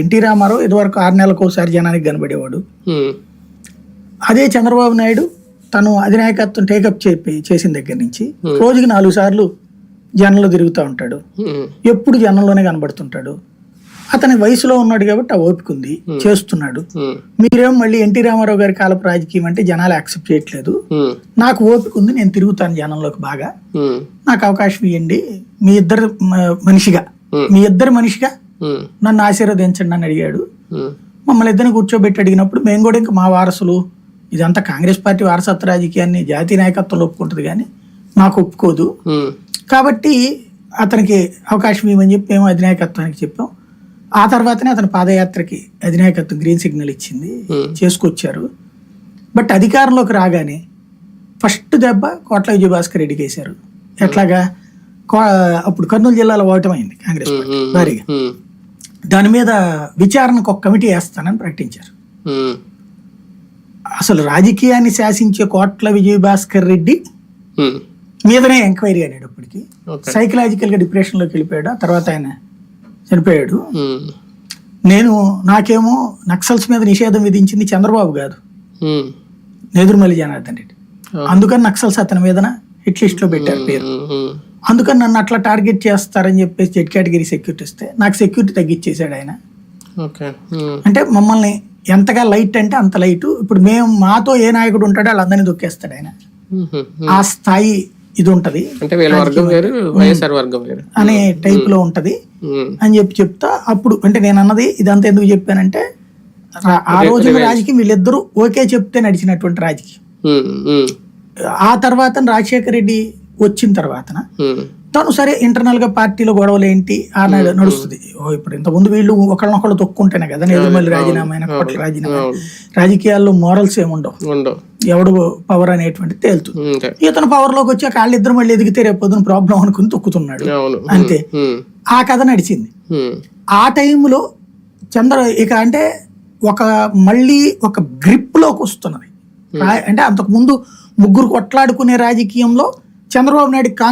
NT Ramarao ఇదివరకు ఆరు నెలలకు ఒకసారి జనానికి కనబడేవాడు. అదే చంద్రబాబు నాయుడు తను అధినాయకత్వం టేకప్ చెప్పి చేసిన దగ్గర నుంచి రోజుకి నాలుగు సార్లు జనంలో తిరుగుతూ ఉంటాడు. ఎప్పుడు జనంలోనే కనబడుతుంటాడు. అతని వయసులో ఉన్నాడు కాబట్టి ఆ ఓపిక ఉంది. చేస్తున్నాడు. మీరేమో మళ్ళీ ఎన్టీ రామారావు గారి కాలపు రాజకీయం అంటే జనాలు యాక్సెప్ట్ చేయట్లేదు. నాకు ఓపిక ఉంది నేను తిరుగుతాను జనంలోకి బాగా. నాకు అవకాశం ఇవ్వండి మీ ఇద్దరు మనిషిగా. మీ ఇద్దరు మనిషిగా నన్ను ఆశీర్వదించండి అని అడిగాడు. మమ్మల్ని ఇద్దరిని కూర్చోబెట్టి అడిగినప్పుడు మేము కూడా ఇంకా మా వారసులు ఇదంతా కాంగ్రెస్ పార్టీ వారసత్వ రాజకీయాన్ని జాతీయ నాయకత్వంలో ఒప్పుకుంటుంది కానీ మాకు ఒప్పుకోదు. కాబట్టి అతనికి అవకాశం ఇవ్వమని చెప్పి మేము అధినాయకత్వానికి చెప్పాం. ఆ తర్వాతనే అతని పాదయాత్రకి అధినాయకత్వం గ్రీన్ సిగ్నల్ ఇచ్చింది. చేసుకొచ్చారు. బట్ అధికారంలోకి రాగానే ఫస్ట్ దెబ్బ కోట్ల విజయభాస్కర్ రెడ్డికి వేశారు ఎట్లాగా? అప్పుడు కర్నూలు జిల్లాలో ఓటమైంది కాంగ్రెస్ పార్టీ భారీగా. దాని మీద విచారణకు ఒక కమిటీ వేస్తానని ప్రకటించారు. అసలు రాజకీయాన్ని శాసించే కోట్ల విజయభాస్కర్ రెడ్డి మీదనే ఎంక్వైరీ అనేటప్పటికి ఓకే. సైకలాజికల్గా డిప్రెషన్లోకి వెళ్ళిపోయాడు తర్వాత ఆయన చనిపోయాడు. నేను నాకేమో నక్సల్స్ మీద నిషేధం విధించింది చంద్రబాబు కాదు. నెదురుమల్లి జనార్దన్ రెడ్డి. అందుకని నక్సల్స్ అతని మీదన హిట్ లిస్ట్లో పెట్టారు పేరు. అందుకని నన్ను అట్లా టార్గెట్ చేస్తారని చెప్పేసి జెడ్ కేటగిరీ సెక్యూరిటీ ఇస్తే నాకు సెక్యూరిటీ తగ్గించేశాడు ఆయన. అంటే మమ్మల్ని ఎంతగా లైట్ అంటే అంత లైట్. ఇప్పుడు మేము మాతో ఏ నాయకుడు ఉంటాడో వాళ్ళందరినీ దొక్కేస్తాడు ఆయన. ఆ స్థాయి ఇది ఉంటది. అనే టైప్లో ఉంటది. అని చెప్పి చెప్తా. అప్పుడు అంటే నేను అన్నది ఇదంతా ఎందుకు చెప్పానంటే ఆ రోజున రాజకీయం వీళ్ళిద్దరూ ఓకే చెప్తే నడిచినటువంటి రాజకీయం. ఆ తర్వాత రాజశేఖర రెడ్డి వచ్చిన తర్వాతన తను సరే ఇంటర్నల్గా పార్టీలో గొడవలు ఏంటి ఆ నడు- నడుస్తుంది. ఓ ఇప్పుడు ఇంత ముందు వీళ్ళు ఒకళ్ళనొకళ్ళు తొక్కుంటేనే కదా నెదురుమల్లి రాజీనామా అయిన కోట్ల రాజీనామా. రాజకీయాల్లో మోరల్స్ ఏముండవు ఉండవు. ఎవడు పవర్ అనేటువంటి తేలుతుంది. ఇతను పవర్లోకి వచ్చాక వాళ్ళిద్దరు మళ్ళీ ఎదిగితే రేపు పొద్దున ప్రాబ్లం అనుకుని తొక్కుతున్నాడు. అంతే. ఆ కథ నడిచింది. ఆ టైంలో చంద్ర ఇక అంటే ఒక మళ్ళీ ఒక గ్రిప్లోకి వస్తున్నది. అంటే అంతకు ముందు ముగ్గురు కొట్లాడుకునే రాజకీయంలో చంద్రబాబు నాయుడు కాంగ్రెస్